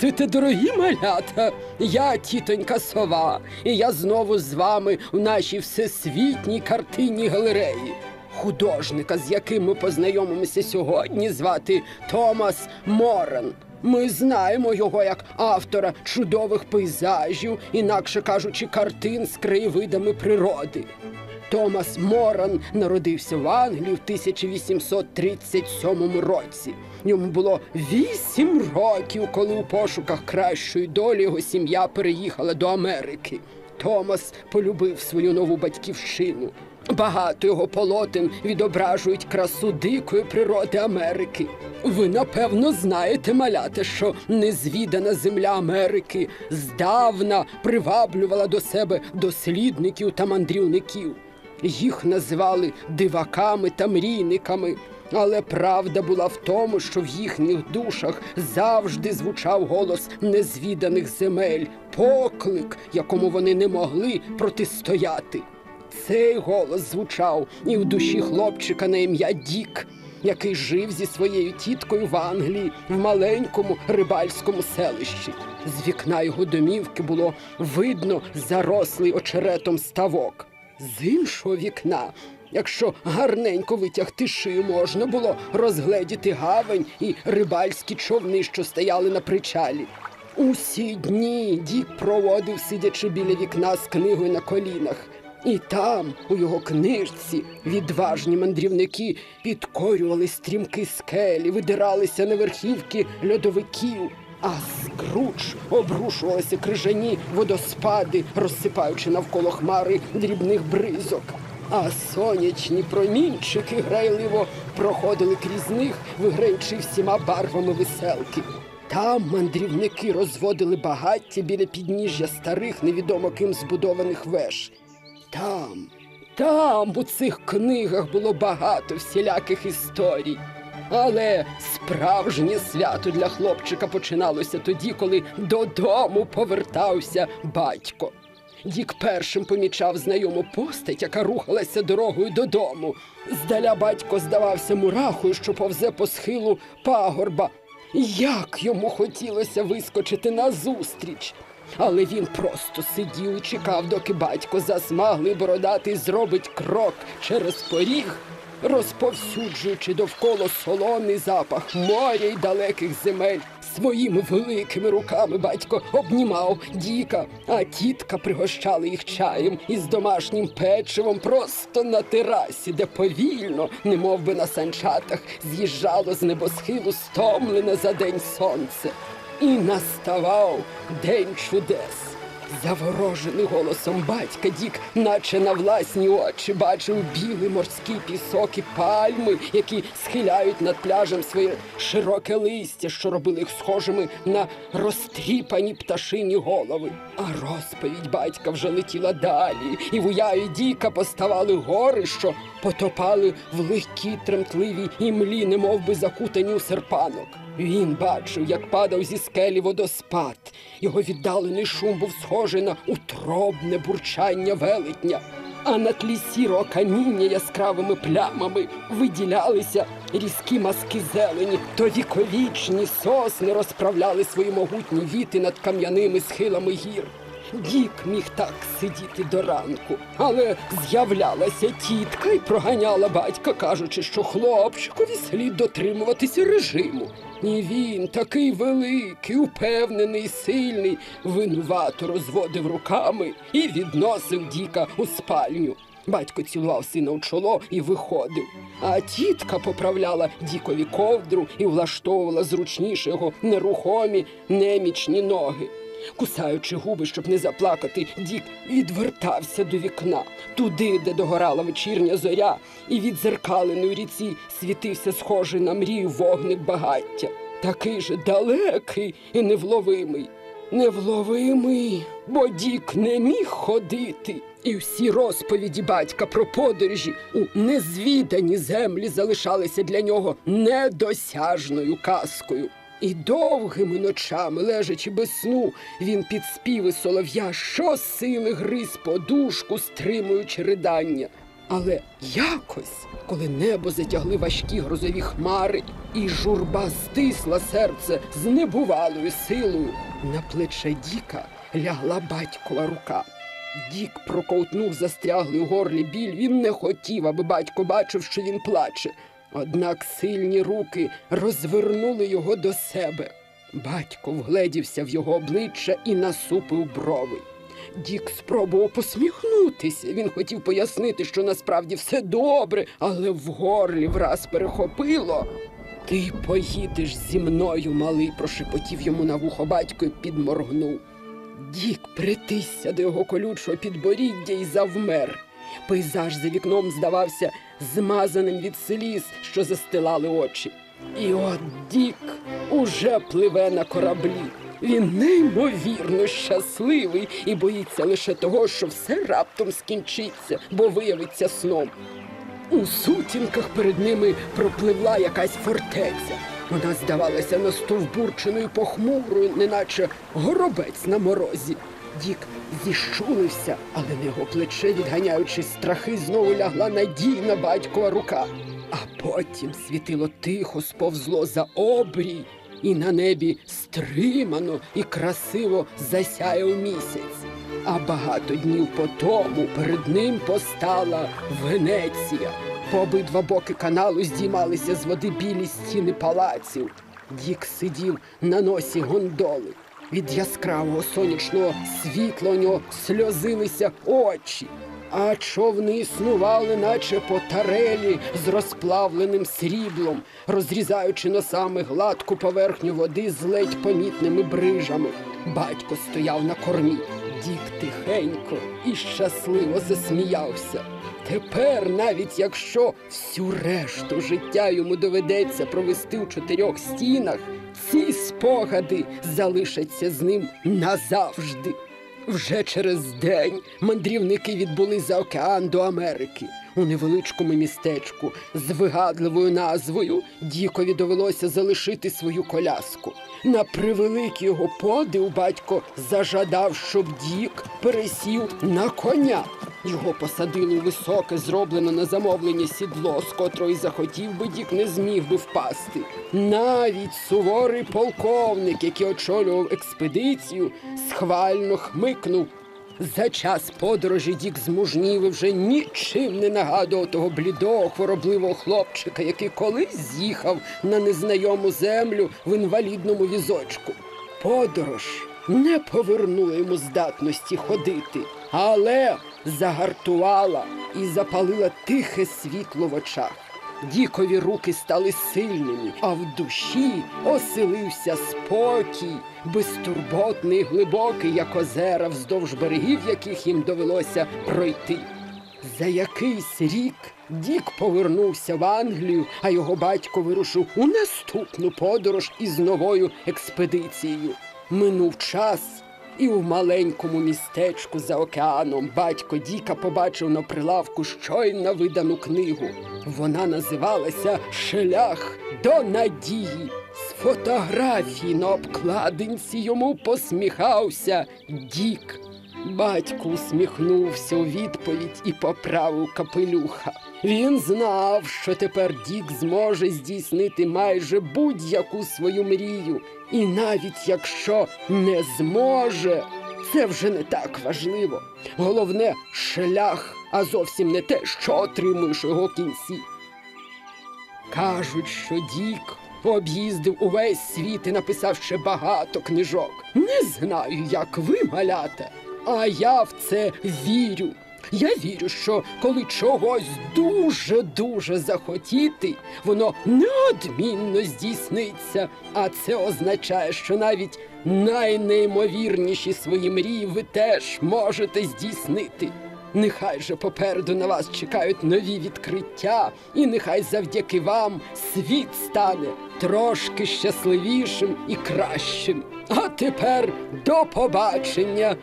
Здравствуйте, дорогі малята! Я тітонька сова, і я знову з вами в нашій всесвітній картинній галереї. Художника, з яким ми познайомимося сьогодні, звати Томас Моран. Ми знаємо його як автора чудових пейзажів, інакше кажучи, картин з краєвидами природи. Томас Моран народився в Англії в 1837 році. Йому було вісім років, коли у пошуках кращої долі його сім'я переїхала до Америки. Томас полюбив свою нову батьківщину. Багато його полотен відображують красу дикої природи Америки. Ви напевно знаєте, маляте, що незвідана земля Америки здавна приваблювала до себе дослідників та мандрівників. Їх називали диваками та мрійниками. Але правда була в тому, що в їхніх душах завжди звучав голос незвіданих земель, поклик, якому вони не могли протистояти. Цей голос звучав і в душі хлопчика на ім'я Дік, який жив зі своєю тіткою в Англії в маленькому рибальському селищі. З вікна його домівки було видно зарослий очеретом ставок. З іншого вікна, якщо гарненько витягти шию, можна було розгледіти гавань і рибальські човни, що стояли на причалі. Усі дні Дік проводив, сидячи біля вікна з книгою на колінах. І там, у його книжці, відважні мандрівники підкорювали стрімки скелі, видиралися на верхівки льодовиків, а з круч обрушувалися крижані водоспади, розсипаючи навколо хмари дрібних бризок. А сонячні промінчики грайливо проходили крізь них, виграючи всіма барвами веселки. Там мандрівники розводили багаття біля підніжжя старих, невідомо ким збудованих веж. Там, там у цих книгах було багато всіляких історій. Але справжнє свято для хлопчика починалося тоді, коли додому повертався батько. Дік першим помічав знайому постать, яка рухалася дорогою додому. Здаля батько здавався мурахою, що повзе по схилу пагорба. Як йому хотілося вискочити назустріч. Але він просто сидів і чекав, доки батько засмаглий бородатий зробить крок через поріг, розповсюджуючи довкола солоний запах моря й далеких земель. Своїми великими руками батько обнімав діка, а тітка пригощала їх чаєм із домашнім печивом просто на терасі, де повільно, немов би на санчатах, з'їжджало з небосхилу стомлене за день сонце. І наставав день чудес. Заворожений голосом батька Дік, наче на власні очі, бачив білий морський пісок і пальми, які схиляють над пляжем своє широке листя, що робили їх схожими на розтріпані пташині голови. А розповідь батька вже летіла далі, і в уяві Діка поставали гори, що потопали в легкій тремтливій імлі, немов би закутані у серпанок. Він бачив, як падав зі скелі водоспад. Його віддалений шум був схожий на утробне бурчання велетня. А на тлі сірого каміння яскравими плямами виділялися різкі маски зелені, то віковічні сосни розправляли свої могутні віти над кам'яними схилами гір. Дік міг так сидіти до ранку, але з'являлася тітка і проганяла батька, кажучи, що хлопчикові слід дотримуватися режиму. І він, такий великий, упевнений, сильний, винувато розводив руками і відносив Діка у спальню. Батько цілував сина у чоло і виходив. А тітка поправляла Дікові ковдру і влаштовувала зручніше його нерухомі немічні ноги. Кусаючи губи, щоб не заплакати, Дік відвертався до вікна, туди, де догорала вечірня зоря, і від зеркаленої ріці світився схожий на мрію вогник багаття, такий же далекий і невловимий. Невловимий, бо Дік не міг ходити. І всі розповіді батька про подорожі у незвідані землі залишалися для нього недосяжною казкою. І довгими ночами, лежачи без сну, він під співи солов'я щосили гриз подушку, стримуючи ридання. Але якось, коли небо затягли важкі грозові хмари, і журба стисла серце з небувалою силою, на плече Діка лягла батькова рука. Дік проковтнув застряглий у горлі біль. Він не хотів, аби батько бачив, що він плаче. Однак сильні руки розвернули його до себе. Батько вгледівся в його обличчя і насупив брови. Дік спробував посміхнутися. Він хотів пояснити, що насправді все добре, але в горлі враз перехопило. Ти поїдеш зі мною, малий, прошепотів йому на вухо батько і підморгнув. Дік притисся до його колючого підборіддя і завмер. Пейзаж за вікном здавався змазаним від сліз, що застилали очі. І от Дік уже пливе на кораблі. Він неймовірно щасливий і боїться лише того, що все раптом скінчиться, бо виявиться сном. У сутінках перед ними пропливла якась фортеця. Вона здавалася настовбурченою похмурою, неначе горобець на морозі. Дік зіщулився, але на його плече, відганяючи страхи, знову лягла надійна батькова рука. А потім світило тихо сповзло за обрій, і на небі стримано і красиво засяяв місяць. А багато днів по тому перед ним постала Венеція. По обидва боки каналу здіймалися з води білі стіни палаців. Дік сидів на носі гондоли. Від яскравого сонячного світла у нього сльозилися очі, а човни існували, наче по тарелі з розплавленим сріблом, розрізаючи носами гладку поверхню води з ледь помітними брижами. Батько стояв на кормі. Дік тихенько і щасливо засміявся. Тепер, навіть якщо всю решту життя йому доведеться провести у чотирьох стінах, ці спогади залишаться з ним назавжди. Вже через день мандрівники відбули за океан до Америки. У невеличкому містечку з вигадливою назвою Дікові довелося залишити свою коляску. На превеликий його подив батько зажадав, щоб Дік пересів на коня. Його посадили високе, зроблене на замовлення сідло, з котрої захотів би Дік не зміг би впасти. Навіть суворий полковник, який очолював експедицію, схвально хмикнув. За час подорожі Дік змужнів і вже нічим не нагадував того блідого, хворобливого хлопчика, який колись з'їхав на незнайому землю в інвалідному візочку. Подорож не повернула йому здатності ходити, але загартувала і запалила тихе світло в очах. Дікові руки стали сильними, а в душі оселився спокій, безтурботний, глибокий, як озера, вздовж берегів, яких їм довелося пройти. За якийсь рік Дік повернувся в Англію, а його батько вирушив у наступну подорож із новою експедицією. Минув час, і в маленькому містечку за океаном батько Діка побачив на прилавку щойно видану книгу. Вона називалася Шлях до надії. З фотографії на обкладинці йому посміхався Дік. Батько усміхнувся у відповідь і поправив капелюха. Він знав, що тепер Дік зможе здійснити майже будь-яку свою мрію. І навіть якщо не зможе, це вже не так важливо. Головне шлях, а зовсім не те, що отримуєш його кінці. Кажуть, що Дік об'їздив увесь світ і написав ще багато книжок. Не знаю, як ви, малята, а я в це вірю. Я вірю, що коли чогось дуже-дуже захотіти, воно неодмінно здійсниться. А це означає, що навіть найнеймовірніші свої мрії ви теж можете здійснити. Нехай же попереду на вас чекають нові відкриття, і нехай завдяки вам світ стане трошки щасливішим і кращим. А тепер до побачення,